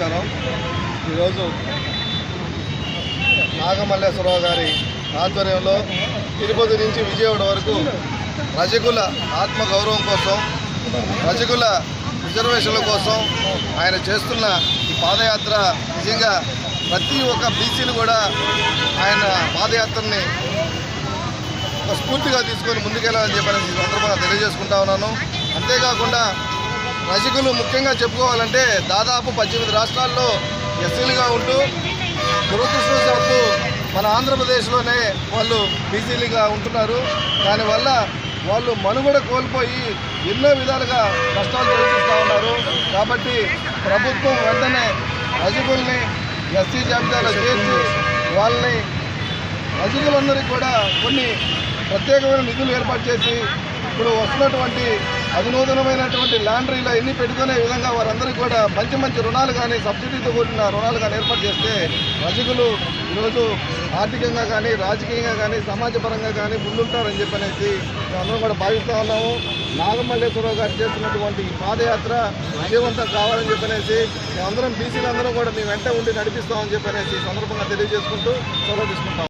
నమస్కారం. ఈరోజు నాగమల్లేశ్వరరావు గారి ఆధ్వర్యంలో తిరుపతి నుంచి విజయవాడ వరకు రజకుల ఆత్మగౌరవం కోసం రజకుల రిజర్వేషన్ల కోసం ఆయన చేస్తున్న ఈ పాదయాత్ర నిజంగా ప్రతి ఒక్క బీసీలు కూడా ఆయన పాదయాత్రని స్ఫూర్తిగా తీసుకొని ముందుకెళ్ళాలని చెప్పని సందర్భంగా తెలియజేసుకుంటా ఉన్నాను. అంతేకాకుండా రజకులు ముఖ్యంగా చెప్పుకోవాలంటే దాదాపు పద్దెనిమిది రాష్ట్రాల్లో ఎస్సీలుగా ఉంటూ దురదృష్టవశాత్తు మన ఆంధ్రప్రదేశ్లోనే వాళ్ళు బీసీలుగా ఉంటున్నారు. దానివల్ల వాళ్ళు మనుగడ కోల్పోయి ఎన్నో విధాలుగా కష్టాలు ఎదుర్కొంటూ ఉన్నారు. కాబట్టి ప్రభుత్వం వెంటనే రజకుల్ని ఎస్సీ జాబితాలో చేర్చి వాళ్ళని రజకులందరికీ కూడా కొన్ని ప్రత్యేకమైన నిధులు ఏర్పాటు చేసి ఇప్పుడు వస్తున్నటువంటి అధునూతనమైనటువంటి లాండ్రీలో ఎన్ని పెట్టుకునే విధంగా వారందరికీ కూడా మంచి మంచి రుణాలు కానీ సబ్సిడీతో కూడిన రుణాలు కానీ ఏర్పాటు చేస్తే రజకులు ఈరోజు ఆర్థికంగా కానీ రాజకీయంగా కానీ సమాజపరంగా కానీ ముందుంటారని చెప్పనేసి మేమందరం కూడా భావిస్తూ ఉన్నాము. నాగమల్లేశ్వరరావు గారు చేస్తున్నటువంటి ఈ పాదయాత్ర విజయవంతం కావాలని చెప్పనేసి మేమందరం బీసీలందరం కూడా మీ వెంట ఉండి నడిపిస్తామని చెప్పనేసి అనేసి సందర్భంగా తెలియజేసుకుంటూ సెలవు తీసుకుంటాం.